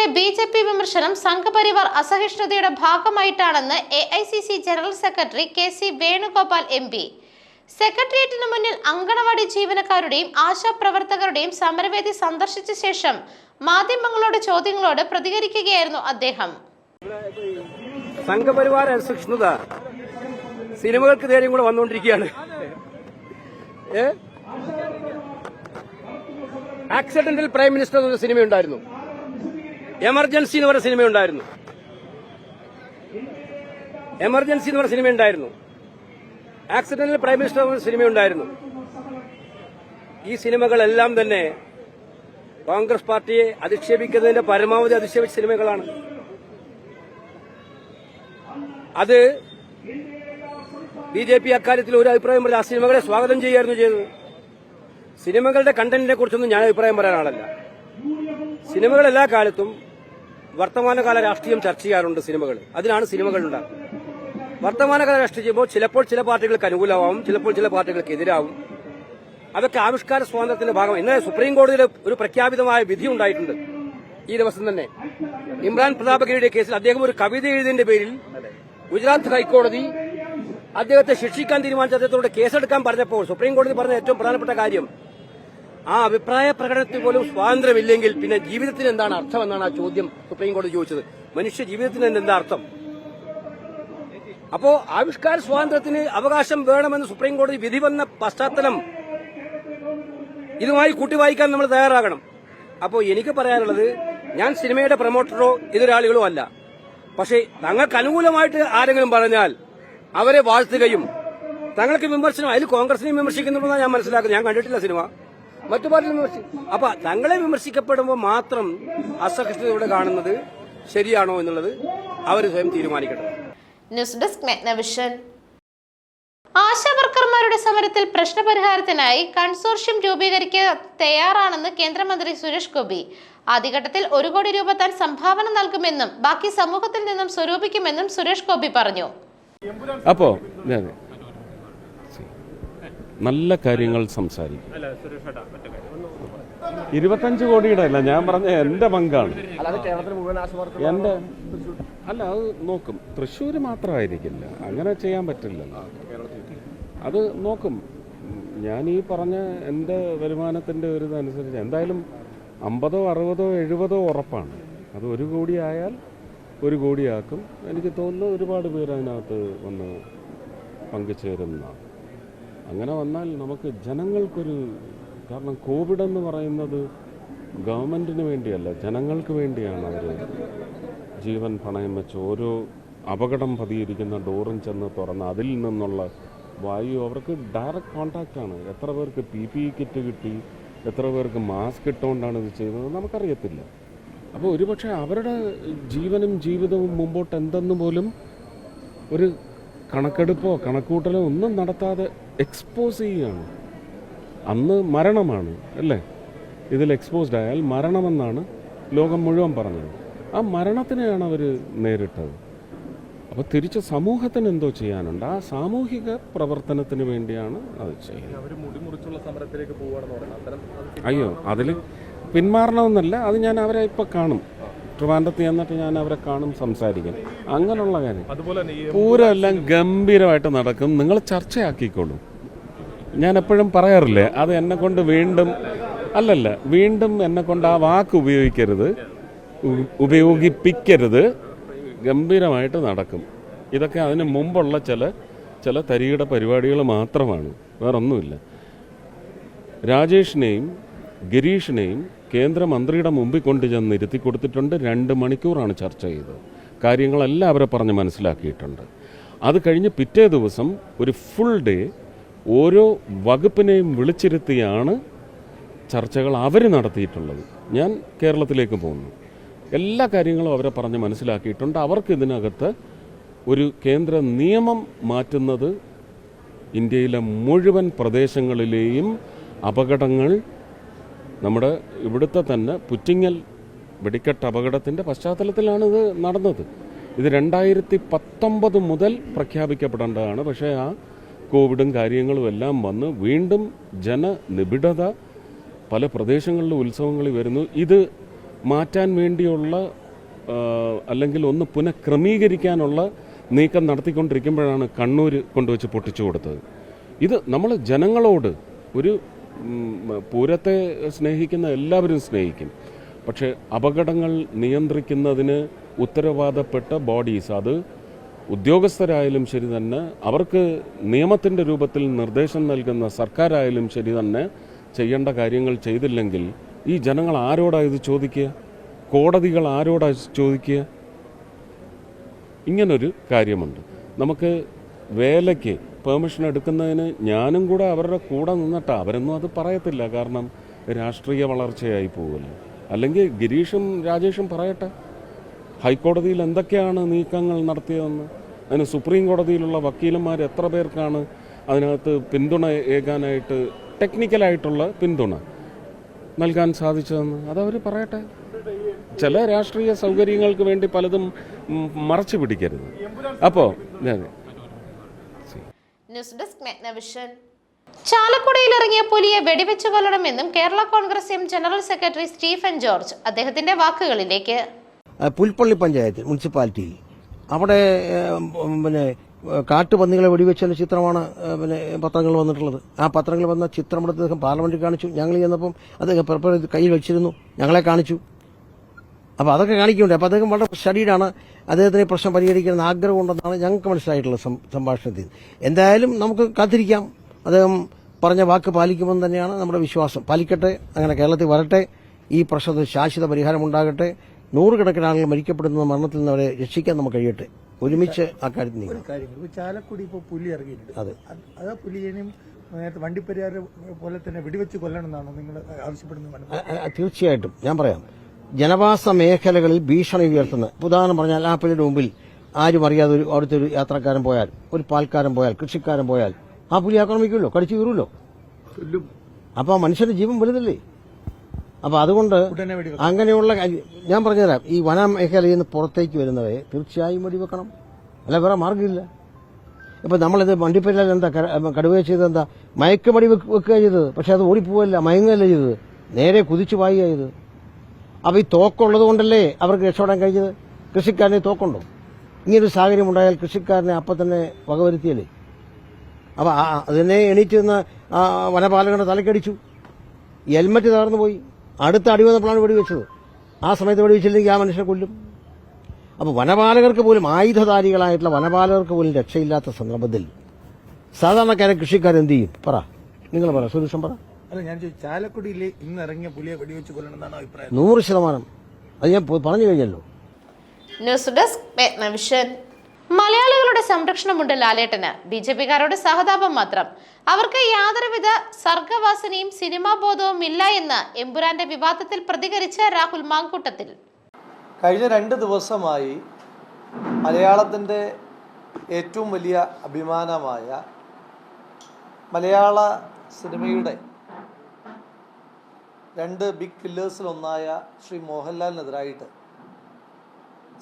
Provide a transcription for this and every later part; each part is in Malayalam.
സർക്കാരിനെതിരെ ബി ജെ പി വിമർശനം സംഘപരിവാർ അസഹിഷ്ണുതയുടെ ഭാഗമായിട്ടാണെന്ന് A I C C general secretary K C Venugopal M P. സെക്രട്ടേറിയറ്റിന് മുന്നിൽ അങ്കണവാടി ജീവനക്കാരുടെയും ആശാപ്രവർത്തകരുടെയും സമരവേദി സന്ദർശിച്ച ശേഷം മാധ്യമങ്ങളോട് ചോദ്യങ്ങളോട് പ്രതികരിക്കുകയായിരുന്നു അദ്ദേഹം. സംഘപരിവാർ അസഹിഷ്ണുത സിനിമകൾക്ക് നേരെയും കൂടെ വന്നുകൊണ്ടിരിക്കുകയാണ്. ആക്സിഡന്റൽ പ്രൈം മിനിസ്റ്റർ എന്നൊരു സിനിമയുണ്ടായിരുന്നു. എമർജൻസി എന്ന് പറഞ്ഞ സിനിമയുണ്ടായിരുന്നു എമർജൻസി എന്ന് പറഞ്ഞ സിനിമയുണ്ടായിരുന്നു ആക്സിഡന്റൽ പ്രൈം മിനിസ്റ്റർ എന്ന സിനിമയുണ്ടായിരുന്നു ഈ സിനിമകളെല്ലാം തന്നെ കോൺഗ്രസ് പാർട്ടിയെ അധിക്ഷേപിക്കുന്നതിന്റെ പരമാവധി അധിക്ഷേപിച്ച സിനിമകളാണ് അത് ബി ജെ പി അക്കാര്യത്തിൽ ഒരു അഭിപ്രായം പറഞ്ഞ ആ സിനിമകളെ സ്വാഗതം ചെയ്യുകയായിരുന്നു ചെയ്തത്. സിനിമകളുടെ കണ്ടന്റിനെ കുറിച്ചൊന്നും ഞാൻ അഭിപ്രായം പറയാൻ ആളല്ല. സിനിമകൾ എല്ലാ കാലത്തും വർത്തമാനകാല രാഷ്ട്രീയം ചർച്ച ചെയ്യാറുണ്ട് സിനിമകൾ. അതിനാണ് സിനിമകൾ ഉണ്ടാകുന്നത്. വർത്തമാനകാല രാഷ്ട്രീയം ചെയ്യുമ്പോൾ ചിലപ്പോൾ ചില പാർട്ടികൾക്ക് അനുകൂലമാവും ചിലപ്പോൾ ചില പാർട്ടികൾക്ക് എതിരാവും. അതൊക്കെ ആവിഷ്കാര സ്വാതന്ത്ര്യത്തിന്റെ ഭാഗം ഇന്നലെ സുപ്രീം കോടതിയിൽ ഒരു പ്രഖ്യാപിതമായ വിധി ഉണ്ടായിട്ടുണ്ട് ഈ ദിവസം തന്നെ. ഇമ്രാൻ പ്രതാപഗിരിയുടെ കേസിൽ അദ്ദേഹം ഒരു കവിത എഴുതിയതിന്റെ പേരിൽ ഗുജറാത്ത് ഹൈക്കോടതി അദ്ദേഹത്തെ ശിക്ഷിക്കാൻ തീരുമാനിച്ച അദ്ദേഹത്തോട് കേസെടുക്കാൻ പറഞ്ഞപ്പോൾ സുപ്രീം കോടതി പറഞ്ഞ ഏറ്റവും പ്രധാനപ്പെട്ട കാര്യം ആ അഭിപ്രായ പ്രകടനത്തിൽ പോലും സ്വാതന്ത്ര്യമില്ലെങ്കിൽ പിന്നെ ജീവിതത്തിന് എന്താണ് അർത്ഥം എന്നാണ് ആ ചോദ്യം സുപ്രീം കോടതി ചോദിച്ചത്. മനുഷ്യ ജീവിതത്തിന് എന്താ അർത്ഥം? അപ്പോ ആവിഷ്കാര സ്വാതന്ത്ര്യത്തിന് അവകാശം വേണമെന്ന് സുപ്രീം കോടതി വിധി വന്ന പശ്ചാത്തലം ഇതുമായി കൂട്ടി വായിക്കാൻ നമ്മൾ തയ്യാറാകണം. അപ്പോ എനിക്ക് പറയാനുള്ളത് ഞാൻ സിനിമയുടെ പ്രൊമോട്ടറോ എതിരാളികളോ അല്ല. പക്ഷേ തങ്ങൾക്ക് അനുകൂലമായിട്ട് ആരെങ്കിലും പറഞ്ഞാൽ അവരെ വാഴ്ത്തുകയും തങ്ങൾക്ക് വിമർശനം അതിൽ കോൺഗ്രസിനെ വിമർശിക്കുന്നുണ്ടെന്നാണ് ഞാൻ മനസ്സിലാക്കുന്നത്. ഞാൻ കണ്ടിട്ടില്ല സിനിമ. മറ്റു പാർട്ടികൾ വിമർശിക്കും അപ്പൊ തങ്ങളെ വിമർശിക്കപ്പെടുമ്പോൾ മാത്രം അസഹിഷ്ണുതയോടെ കാണുന്നത് ശരിയാണോ എന്നുള്ളത് അവർ സ്വയം തീരുമാനിക്കട്ടെ. ന്യൂസ് ഡെസ്ക് മെഗ്നവിഷൻ ആശാവർക്കർമാരുടെ സമരത്തിൽ പ്രശ്നപരിഹാരത്തിനായി കൺസോർഷ്യം രൂപീകരിക്കാൻ തയ്യാറാണെന്ന് കേന്ദ്രമന്ത്രി സുരേഷ് ഗോപി. ആദ്യഘട്ടത്തിൽ ഒരു കോടി രൂപ താൻ സംഭാവന നൽകുമെന്നും ബാക്കി സമൂഹത്തിൽ നിന്നും സ്വരൂപിക്കുമെന്നും സുരേഷ് ഗോപി പറഞ്ഞു. അപ്പോ നല്ല കാര്യങ്ങൾ സംസാരിക്കും. ഇരുപത്തഞ്ച് കോടിയുടെ അല്ല ഞാൻ പറഞ്ഞ എന്റെ പങ്കാണ്. എന്റെ അല്ല അത് നോക്കും. തൃശ്ശൂർ മാത്രമായിരിക്കില്ല. അങ്ങനെ ചെയ്യാൻ പറ്റില്ലല്ലോ. അത് നോക്കും. ഞാൻ ഈ പറഞ്ഞ എന്റെ വരുമാനത്തിന്റെ ഒരു ഇതനുസരിച്ച് എന്തായാലും അമ്പതോ അറുപതോ എഴുപതോ ഉറപ്പാണ്. അത് ഒരു കോടി ആയാൽ ഒരു കോടിയാക്കും. എനിക്ക് തോന്നുന്നു ഒരുപാട് പേര് അതിനകത്ത് വന്ന് പങ്കുചേരുന്നതാണ്. അങ്ങനെ വന്നാൽ നമുക്ക് ജനങ്ങൾക്കൊരു കാരണം കോവിഡ് എന്ന് പറയുന്നത് ഗവൺമെന്റിന് വേണ്ടിയല്ല ജനങ്ങൾക്ക് വേണ്ടിയാണ് അവർ ജീവൻ പണയം വെച്ച് ഓരോ അപകടം പതിയിരിക്കുന്ന ഡോറും ചെന്ന് തുറന്ന് അതിൽ നിന്നുള്ള വായു അവർക്ക് ഡയറക്റ്റ് കോണ്ടാക്റ്റാണ് എത്ര പേർക്ക് പി പി കിറ്റ് കിട്ടി എത്ര പേർക്ക് മാസ്ക് ഇട്ടുകൊണ്ടാണ് ഇത് ചെയ്യുന്നത് നമുക്കറിയത്തില്ല. അപ്പോൾ ഒരുപക്ഷെ അവരുടെ ജീവനും ജീവിതവും മുമ്പോട്ട് എന്തെന്ന് പോലും ഒരു കണക്കെടുപ്പോ കണക്കൂട്ടലോ ഒന്നും നടത്താതെ എക്സ്പോസ് ചെയ്യുകയാണ്. അന്ന് മരണമാണ് അല്ലേ? ഇതിൽ എക്സ്പോസ്ഡ് ആയാൽ മരണമെന്നാണ് ലോകം മുഴുവൻ പറഞ്ഞത്. ആ മരണത്തിനെയാണ് അവർ നേരിട്ടത്. അപ്പോൾ തിരിച്ച് സമൂഹത്തിന് എന്തോ ചെയ്യാനുണ്ട്? ആ സാമൂഹിക പ്രവർത്തനത്തിന് വേണ്ടിയാണ് അത് ചെയ്യുന്നത്. അയ്യോ അതിൽ പിന്മാറണമെന്നല്ല. അത് ഞാൻ അവരെ ഇപ്പോൾ കാണും. ട്രിവാൻഡ്രത്ത് ചെന്നിട്ട് ഞാൻ അവരെ കാണും സംസാരിക്കും. അങ്ങനെയുള്ള കാര്യം. പൂരം എല്ലാം ഗംഭീരമായിട്ട് നടക്കും. നിങ്ങൾ ചർച്ചയാക്കിക്കോളൂ. ഞാൻ എപ്പോഴും പറയാറില്ലേ അത് എന്നെ കൊണ്ട് വീണ്ടും അല്ലല്ല വീണ്ടും എന്നെ കൊണ്ട് ആ വാക്ക് ഉപയോഗിക്കരുത് ഉപയോഗിപ്പിക്കരുത്. ഗംഭീരമായിട്ട് നടക്കും. ഇതൊക്കെ അതിന് മുമ്പുള്ള ചില ചില തരികിട പരിപാടികൾ മാത്രമാണ്. വേറൊന്നുമില്ല. രാജേഷിനെയും ഗിരീഷിനെയും കേന്ദ്രമന്ത്രിയുടെ മുമ്പിൽ കൊണ്ടുചെന്ന് ഇരുത്തി കൊടുത്തിട്ടുണ്ട്. രണ്ട് മണിക്കൂറാണ് ചർച്ച ചെയ്തത്. കാര്യങ്ങളെല്ലാം അവരെ പറഞ്ഞ് മനസ്സിലാക്കിയിട്ടുണ്ട്. അത് കഴിഞ്ഞ് പിറ്റേ ദിവസം ഒരു ഫുൾ ഡേ ഓരോ വകുപ്പിനെയും വിളിച്ചിരുത്തിയാണ് ചർച്ചകൾ അവർ നടത്തിയിട്ടുള്ളത്. ഞാൻ കേരളത്തിലേക്ക് പോകുന്നു. എല്ലാ കാര്യങ്ങളും അവരെ പറഞ്ഞ് മനസ്സിലാക്കിയിട്ടുണ്ട്. അവർക്ക് ഇതിനകത്ത് ഒരു കേന്ദ്ര നിയമം മാറ്റുന്നത് ഇന്ത്യയിലെ മുഴുവൻ പ്രദേശങ്ങളിലെയും അപകടങ്ങൾ നമ്മുടെ ഇവിടുത്തെ തന്നെ പുറ്റിങ്ങൽ വെടിക്കെട്ട് അപകടത്തിന്റെ പശ്ചാത്തലത്തിലാണ് ഇത് നടന്നത്. ഇത് രണ്ടായിരത്തി പത്തൊമ്പത് മുതൽ പ്രഖ്യാപിക്കപ്പെടേണ്ടതാണ്. പക്ഷേ ആ കോവിഡും കാര്യങ്ങളും എല്ലാം വന്ന് വീണ്ടും ജനനിബിഡത പല പ്രദേശങ്ങളിലും ഉത്സവങ്ങൾ വരുന്നു. ഇത് മാറ്റാൻ വേണ്ടിയുള്ള അല്ലെങ്കിൽ ഒന്ന് പുനഃക്രമീകരിക്കാനുള്ള നീക്കം നടത്തിക്കൊണ്ടിരിക്കുമ്പോഴാണ് കണ്ണൂർ കൊണ്ടുവച്ച് പൊട്ടിച്ചു കൊടുത്തത്. ഇത് നമ്മൾ ജനങ്ങളോട് ഒരു പൂരത്തെ സ്നേഹിക്കുന്ന എല്ലാവരും സ്നേഹിക്കും. പക്ഷെ അപകടങ്ങൾ നിയന്ത്രിക്കുന്നതിന് ഉത്തരവാദപ്പെട്ട ബോഡീസ് അത് ഉദ്യോഗസ്ഥരായാലും ശരി തന്നെ അവർക്ക് നിയമത്തിന്റെ രൂപത്തിൽ നിർദ്ദേശം നൽകുന്ന സർക്കാരായാലും ശരി തന്നെ ചെയ്യേണ്ട കാര്യങ്ങൾ ചെയ്തില്ലെങ്കിൽ ഈ ജനങ്ങൾ ആരോടാ ഇത് ചോദിക്കുക? കോടതികൾ ആരോടാ ചോദിക്കുക? ഇങ്ങനൊരു കാര്യമുണ്ട്. നമുക്ക് വേലയ്ക്ക് പെർമിഷൻ എടുക്കുന്നതിന് ഞാനും കൂടെ അവരുടെ കൂടെ നിന്നിട്ട്. അവരൊന്നും അത് പറയത്തില്ല. കാരണം രാഷ്ട്രീയ വളർച്ചയായി പോകുമല്ലോ അല്ലെങ്കിൽ ഗിരീഷും രാജേഷും പറയട്ടെ. ഹൈക്കോടതിയിൽ എന്തൊക്കെയാണ് നീക്കങ്ങൾ നടത്തിയതെന്ന്. അതിന് സുപ്രീം കോടതിയിലുള്ള വക്കീലന്മാർ എത്ര പേർക്കാണ് അതിനകത്ത് പിന്തുണ ഏകാനായിട്ട് ടെക്നിക്കലായിട്ടുള്ള പിന്തുണ നൽകാൻ സാധിച്ചതെന്ന്. അതവർ പറയട്ടെ. ചില രാഷ്ട്രീയ സൗകര്യങ്ങൾക്ക് വേണ്ടി പലതും മറച്ചു പിടിക്കരുത്. അപ്പോൾ ന്യൂസ് ഡെസ്ക് മെഗ്നവിഷൻ. ചാലക്കുടിയിൽ ഇറങ്ങിയ പുലിയെ വെടിവെച്ചു കൊല്ലണമെന്നും Kerala Congress M general secretary Stephen George അദ്ദേഹത്തിന്റെ വാക്കുകളിലേക്ക്. പുൽപ്പള്ളി പഞ്ചായത്ത് മുനിസിപ്പാലിറ്റിയിൽ അവിടെ പിന്നെ കാട്ടുപന്നികളെ വെടിവെച്ച ചിത്രമാണ് പിന്നെ പത്രങ്ങൾ വന്നിട്ടുള്ളത്. ആ പത്രങ്ങൾ വന്ന ചിത്രം എടുത്ത് അദ്ദേഹം പാർലമെന്റിൽ കാണിച്ചു. ഞങ്ങൾ ചെന്നപ്പം അദ്ദേഹം കയ്യിൽ വെച്ചിരുന്നു. ഞങ്ങളെ കാണിച്ചു. അപ്പോൾ അതൊക്കെ കാണിക്കുന്നുണ്ട്. അപ്പോൾ അദ്ദേഹം വളരെ സ്റ്റഡീഡാണ് അദ്ദേഹത്തിന് പ്രശ്നം പരിഹരിക്കണമെന്ന് ആഗ്രഹമുണ്ടെന്നാണ് ഞങ്ങൾക്ക് മനസ്സിലായിട്ടുള്ള സംഭാഷണത്തിൽ. എന്തായാലും നമുക്ക് കാത്തിരിക്കാം. അദ്ദേഹം പറഞ്ഞ വാക്ക് പാലിക്കുമെന്ന് തന്നെയാണ് നമ്മുടെ വിശ്വാസം. പാലിക്കട്ടെ അങ്ങനെ കേരളത്തിൽ വരട്ടെ. ഈ പ്രശ്നത്തിന് ശാശ്വത പരിഹാരം ഉണ്ടാകട്ടെ. നൂറുകണക്കിന് ആളുകൾ മരിക്കപ്പെടുന്ന മരണത്തിൽ നിന്ന് അവരെ രക്ഷിക്കാൻ നമുക്ക് കഴിയട്ടെ. ഒരുമിച്ച് ആ കാര്യത്തിൽ ചാലക്കുടി ഇപ്പോൾ പുലി ഇറങ്ങിയിട്ടുണ്ട്. അതെ. അത് അത് നേരത്തെ വണ്ടിപ്പെരിയാർ പോലെ തന്നെ വെടിവെച്ച് കൊല്ലണം എന്നാണോ നിങ്ങൾ ആവശ്യപ്പെടുന്നത്? തീർച്ചയായിട്ടും. ഞാൻ പറയാം. ജനവാസ മേഖലകളിൽ ഭീഷണി ഉയർത്തുന്ന ഉദാഹരണം പറഞ്ഞാൽ ആ പുലിയുടെ മുമ്പിൽ ആരും അറിയാതെ ഒരു അവിടുത്തെ ഒരു യാത്രക്കാരൻ പോയാൽ ഒരു പാൽക്കാരൻ പോയാൽ കൃഷിക്കാരൻ പോയാൽ ആ പുലി ആക്രമിക്കുമല്ലോ കടിച്ചു കീറുമല്ലോ അപ്പൊ ആ മനുഷ്യന്റെ ജീവൻ വലുതല്ലേ? അപ്പൊ അതുകൊണ്ട് അങ്ങനെയുള്ള ഞാൻ പറഞ്ഞുതരാം ഈ വനമേഖലയിൽ നിന്ന് പുറത്തേക്ക് വരുന്നവരെ തീർച്ചയായും വെടിവെക്കണം. അല്ല വേറെ മാർഗമില്ല ഇപ്പൊ നമ്മളിത് വണ്ടിപ്പേരിൽ എന്താ കടുവ ചെയ്തത് എന്താ? മയക്കുമടി വെക്ക് വെക്കുക ചെയ്തത്. പക്ഷെ അത് ഓടിപ്പോവല്ല മയങ്ങുകയല്ല ചെയ്തത്. നേരെ കുതിച്ചു പായുക ചെയ്തത്. അപ്പൊ ഈ തോക്കുള്ളത് കൊണ്ടല്ലേ അവർക്ക് രക്ഷപ്പെടാൻ കഴിഞ്ഞത്? കൃഷിക്കാരന് തോക്കുണ്ടോ? ഇങ്ങനൊരു സാഹചര്യം ഉണ്ടായാൽ കൃഷിക്കാരനെ അപ്പം തന്നെ വകവരുത്തിയല്ലേ? അപ്പൊ ആ- ആ- അതിനെ എണീറ്റ് നിന്ന് വനപാലകരുടെ തലക്കടിച്ചു. ഹെൽമറ്റ് തകർന്നു പോയി. അടുത്ത അടി വന്നപ്പോഴാണ് വെടിവെച്ചത് ആ സമയത്ത് വെടിവെച്ചില്ലെങ്കിൽ ആ മനുഷ്യനെ കൊല്ലും. അപ്പോൾ വനപാലകർക്ക് പോലും ആയുധധാരികളായിട്ടുള്ള വനപാലകർക്ക് പോലും രക്ഷയില്ലാത്ത സന്ദർഭത്തിൽ സാധാരണക്കാരെ കൃഷിക്കാരെന്ത് ചെയ്യും? പറ. നിങ്ങൾ പറ. സുരക്ഷം പറ. അല്ല ഞാൻ ചോദിച്ചു ചാലക്കുടിയിൽ ഇന്ന് ഇറങ്ങിയ പുലിയെ വെടിവെച്ച് കൊല്ലണം എന്നാണ് അഭിപ്രായം? നൂറ് ശതമാനം. അത് ഞാൻ പറഞ്ഞു കഴിഞ്ഞല്ലോ. ന്യൂസ് ഡെസ്ക് മെഗ്നവിഷൻ മലയാളികളുടെ സംരക്ഷണമുണ്ട് ലാലേട്ടന്. ബി ജെ പിക്കാരോട് സഹതാപം മാത്രം. അവർക്ക് യാതൊരുവിധ സർഗവാസനയും സിനിമാ ബോധവും ഇല്ല എന്ന് എമ്പുരാന്റെ വിവാദത്തിൽ പ്രതികരിച്ച രാഹുൽ മാങ്കൂട്ടത്തിൽ. കഴിഞ്ഞ രണ്ട് ദിവസമായി മലയാളത്തിന്റെ ഏറ്റവും വലിയ അഭിമാനമായ മലയാള സിനിമയുടെ രണ്ട് ബിഗ് കില്ലേഴ്സിലൊന്നായ ശ്രീ മോഹൻലാലിനെതിരായിട്ട്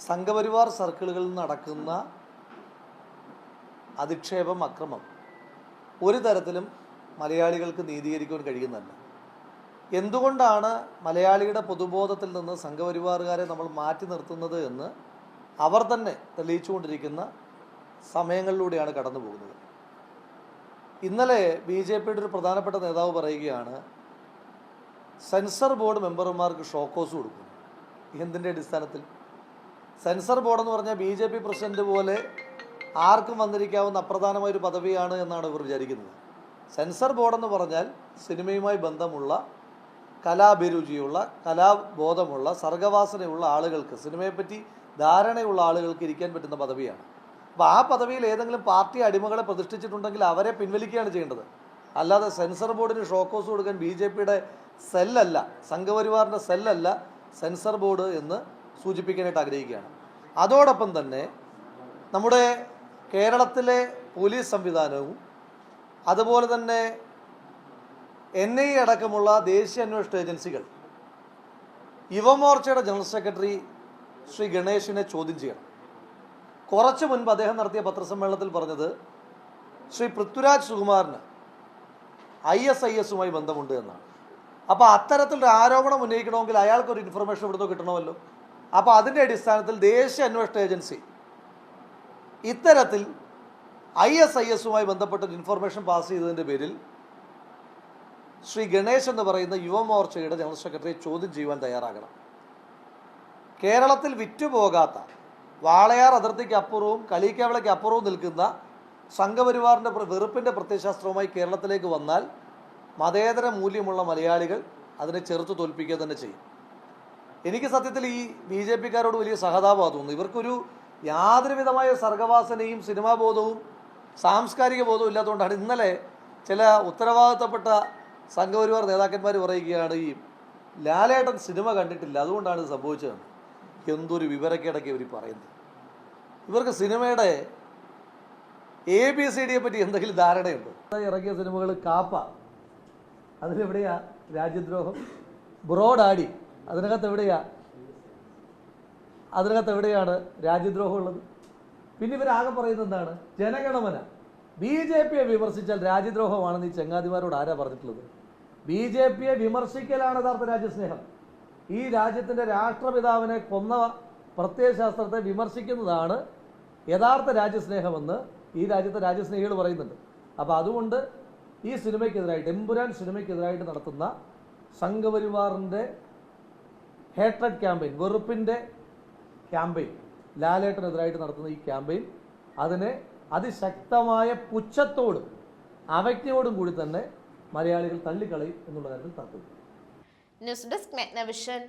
സംഘപരിവാർ സർക്കിളുകളിൽ നടക്കുന്ന അധിക്ഷേപം അക്രമം ഒരു തരത്തിലും മലയാളികൾക്ക് നീതീകരിക്കാൻ കഴിയുന്നതല്ല. എന്തുകൊണ്ടാണ് മലയാളിയുടെ പൊതുബോധത്തിൽ നിന്ന് സംഘപരിവാറുകാരെ നമ്മൾ മാറ്റി നിർത്തുന്നത് എന്ന് അവർ തന്നെ തെളിയിച്ചുകൊണ്ടിരിക്കുന്ന സമയങ്ങളിലൂടെയാണ് കടന്നു പോകുന്നത് ഇന്നലെ ബി ജെ പിയുടെ ഒരു പ്രധാനപ്പെട്ട നേതാവ് പറയുകയാണ് സെൻസർ ബോർഡ് മെമ്പർമാർക്ക് ഷോക്കോസ് കൊടുക്കും. എന്തിന്റെ അടിസ്ഥാനത്തിൽ? സെൻസർ ബോർഡ് എന്ന് പറഞ്ഞാൽ ബി ജെ പി പ്രസിഡന്റ് പോലെ ആർക്കും വന്നിരിക്കാവുന്ന അപ്രധാനമായ ഒരു പദവിയാണ് എന്നാണ് ഇവർ വിചാരിക്കുന്നത്. സെൻസർ ബോർഡ് എന്ന് പറഞ്ഞാൽ സിനിമയുമായി ബന്ധമുള്ള കലാഭിരുചിയുള്ള കലാബോധമുള്ള സർഗവാസനയുള്ള ആളുകൾക്ക് സിനിമയെപ്പറ്റി ധാരണയുള്ള ആളുകൾക്ക് ഇരിക്കാൻ പറ്റുന്ന പദവിയാണ്. അപ്പോൾ ആ പദവിയിൽ ഏതെങ്കിലും പാർട്ടി അടിമകളെ പ്രതിഷ്ഠിച്ചിട്ടുണ്ടെങ്കിൽ അവരെ പിൻവലിക്കുകയാണ് ചെയ്യേണ്ടത്. അല്ലാതെ സെൻസർ ബോർഡിന് ഷോക്കോസ് കൊടുക്കാൻ ബി ജെ പിയുടെ സെല്ലല്ല സംഘപരിവാറിന്റെ സെല്ലല്ല സെൻസർ ബോർഡ് എന്ന് സൂചിപ്പിക്കാനായിട്ട് ആഗ്രഹിക്കുകയാണ്. അതോടൊപ്പം തന്നെ നമ്മുടെ കേരളത്തിലെ പോലീസ് സംവിധാനവും അതുപോലെ തന്നെ എൻ ഐ അടക്കമുള്ള ദേശീയ അന്വേഷണ ഏജൻസികൾ യുവമോർച്ചയുടെ ജനറൽ സെക്രട്ടറി ശ്രീ ഗണേഷിനെ ചോദ്യം ചെയ്യണം. കുറച്ച് മുൻപ് അദ്ദേഹം നടത്തിയ പത്രസമ്മേളനത്തിൽ പറഞ്ഞത് ശ്രീ പൃഥ്വിരാജ് സുകുമാറിന് ഐ എസ് ഐ എസുമായി ബന്ധമുണ്ട് എന്നാണ്. അപ്പോൾ അത്തരത്തിലൊരു ആരോപണം ഉന്നയിക്കണമെങ്കിൽ അയാൾക്ക് ഒരു ഇൻഫർമേഷൻ ഇവിടുന്ന് കിട്ടണമല്ലോ. അപ്പോൾ അതിന്റെ അടിസ്ഥാനത്തിൽ ദേശീയ അന്വേഷണ ഏജൻസി ഇത്തരത്തിൽ ഐ എസ് ഐ എസുമായി ബന്ധപ്പെട്ട ഇൻഫർമേഷൻ പാസ് ചെയ്തതിന്റെ പേരിൽ ശ്രീ ഗണേശ് എന്ന് പറയുന്ന യുവമോർച്ചയുടെ ജനറൽ സെക്രട്ടറിയെ ചോദ്യം ചെയ്യുവാൻ തയ്യാറാകണം. കേരളത്തിൽ വിറ്റുപോകാത്ത വാളയാർ അതിർത്തിക്ക് അപ്പുറവും കളീക്കാവിളയ്ക്ക് അപ്പുറവും നിൽക്കുന്ന സംഘപരിവാറിന്റെ വെറുപ്പിന്റെ പ്രത്യയശാസ്ത്രവുമായി കേരളത്തിലേക്ക് വന്നാൽ മതേതര മൂല്യമുള്ള മലയാളികൾ അതിനെ ചെറുത്ത് തോൽപ്പിക്കുക തന്നെ ചെയ്യും. എനിക്ക് സത്യത്തിൽ ഈ ബി ജെ പിക്കാരോട് വലിയ സഹതാപമാണ് തോന്നുന്നു. ഇവർക്കൊരു യാതൊരു വിധമായ സർഗവാസനയും സിനിമാ ബോധവും സാംസ്കാരിക ബോധവും ഇല്ലാത്തതുകൊണ്ടാണ് ഇന്നലെ ചില ഉത്തരവാദിത്തപ്പെട്ട സംഘപരിവാർ നേതാക്കന്മാർ പറയുകയാണ് ഈ ലാലേട്ടൻ സിനിമ കണ്ടിട്ടില്ല. അതുകൊണ്ടാണ് ഇത് സംഭവിച്ചത് എന്തൊരു വിവരക്കേടൊക്കെ ഇവർ പറയുന്നത്. ഇവർക്ക് സിനിമയുടെ എ ബി സി ഡിയെ പറ്റി എന്തെങ്കിലും ധാരണയുണ്ടോ? ഇറങ്ങിയ സിനിമകൾ കാപ്പ അതിലെവിടെയാ രാജ്യദ്രോഹം? ബ്രോഡാടി. അതിനകത്ത് എവിടെയാ അതിനകത്ത് എവിടെയാണ് രാജ്യദ്രോഹം ഉള്ളത്? പിന്നെ ഇവരാകെ പറയുന്നത് എന്താണ്? ജനഗണമന. ബി ജെ പിയെ വിമർശിച്ചാൽ രാജ്യദ്രോഹമാണെന്ന് ഈ ചങ്ങാതിമാരോട് ആരാ പറഞ്ഞിട്ടുള്ളത്? ബി ജെ പിയെ വിമർശിക്കലാണ് യഥാർത്ഥ രാജ്യസ്നേഹം. ഈ രാജ്യത്തിന്റെ രാഷ്ട്രപിതാവിനെ കൊന്ന പ്രത്യയശാസ്ത്രത്തെ വിമർശിക്കുന്നതാണ് യഥാർത്ഥ രാജ്യസ്നേഹമെന്ന് ഈ രാജ്യത്തെ രാജ്യസ്നേഹികൾ പറയുന്നുണ്ട്. അപ്പോൾ അതുകൊണ്ട് ഈ സിനിമയ്ക്കെതിരായിട്ട് എമ്പുരാൻ സിനിമയ്ക്കെതിരായിട്ട് നടത്തുന്ന സംഘപരിവാറിന്റെ ഹേട്രഡ് ക്യാമ്പയിൻ വെറുപ്പിന്റെ ക്യാമ്പയിൻ ലാലേട്ടനെതിരായിട്ട് നടത്തുന്ന ഈ ക്യാമ്പയിൻ അതിനെ അതിശക്തമായ പുച്ഛത്തോടും അവജ്ഞയോടും കൂടി തന്നെ മലയാളികൾ തള്ളിക്കളയും എന്നുള്ള കാര്യത്തിൽ തർക്കമില്ല ന്യൂസ് ഡെസ്ക് മെഗ്നവിഷൻ